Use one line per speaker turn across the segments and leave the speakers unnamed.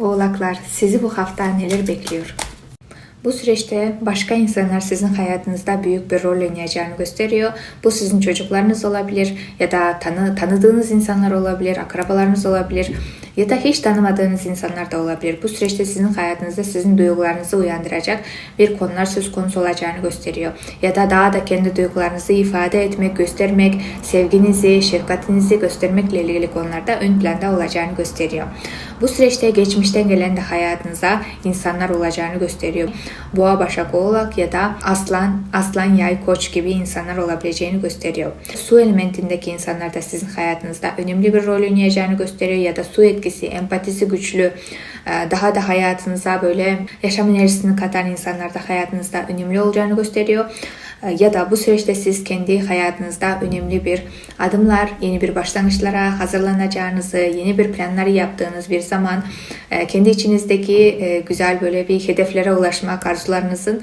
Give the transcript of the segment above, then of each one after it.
Oğlaklar, sizi bu hafta neler bekliyor? Bu süreçte başka insanlar sizin hayatınızda büyük bir rol oynayacağını gösteriyor. Bu sizin çocuklarınız olabilir ya da tanı, tanıdığınız insanlar olabilir, akrabalarınız olabilir ya da hiç tanımadığınız insanlar da olabilir. Bu süreçte sizin hayatınızda sizin duygularınızı uyandıracak bir konular söz konusu olacağını gösteriyor. Ya da daha da kendi duygularınızı ifade etmek, göstermek, sevginizi, şefkatinizi göstermekle ilgili konularda ön planda olacağını gösteriyor. Bu süreçte geçmişten gelen de hayatınıza insanlar olacağını gösteriyor. Boğa, Başak, Oğlak ya da Aslan, Aslan, Yay, Koç gibi insanlar olabileceğini gösteriyor. Su elementindeki insanlar da sizin hayatınızda önemli bir rol oynayacağını gösteriyor ya da su etkisi, empatisi güçlü, daha da hayatınıza böyle yaşam enerjisini katan insanlar da hayatınızda önemli olacağını gösteriyor. E, Ya da bu süreçte siz kendi hayatınızda önemli bir adımlar, yeni bir başlangıçlara hazırlanacağınızı, yeni bir planları yaptığınız bir zaman e, kendi içinizdeki e, güzel böyle bir hedeflere ulaşmak arzularınızın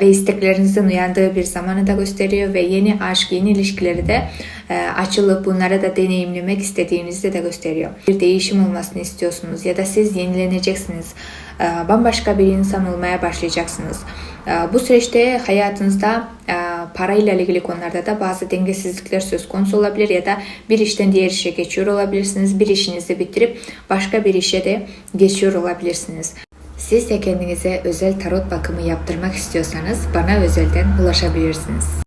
ve isteklerinizin uyandığı bir zamanı da gösteriyor ve yeni aşk, yeni ilişkileri de e, açılıp bunları da deneyimlemek istediğinizi de gösteriyor. Bir değişim olmasını istiyorsunuz ya da siz yenileneceksiniz. E, Bambaşka bir insan olmaya başlayacaksınız. E, Bu süreçte hayatınızda e, parayla ilgili konularda da bazı dengesizlikler söz konusu olabilir ya da bir işten diğer işe geçiyor olabilirsiniz. Bir işinizi bitirip başka bir işe de geçiyor olabilirsiniz. Siz de kendinize özel tarot bakımı yaptırmak istiyorsanız bana özelden ulaşabilirsiniz.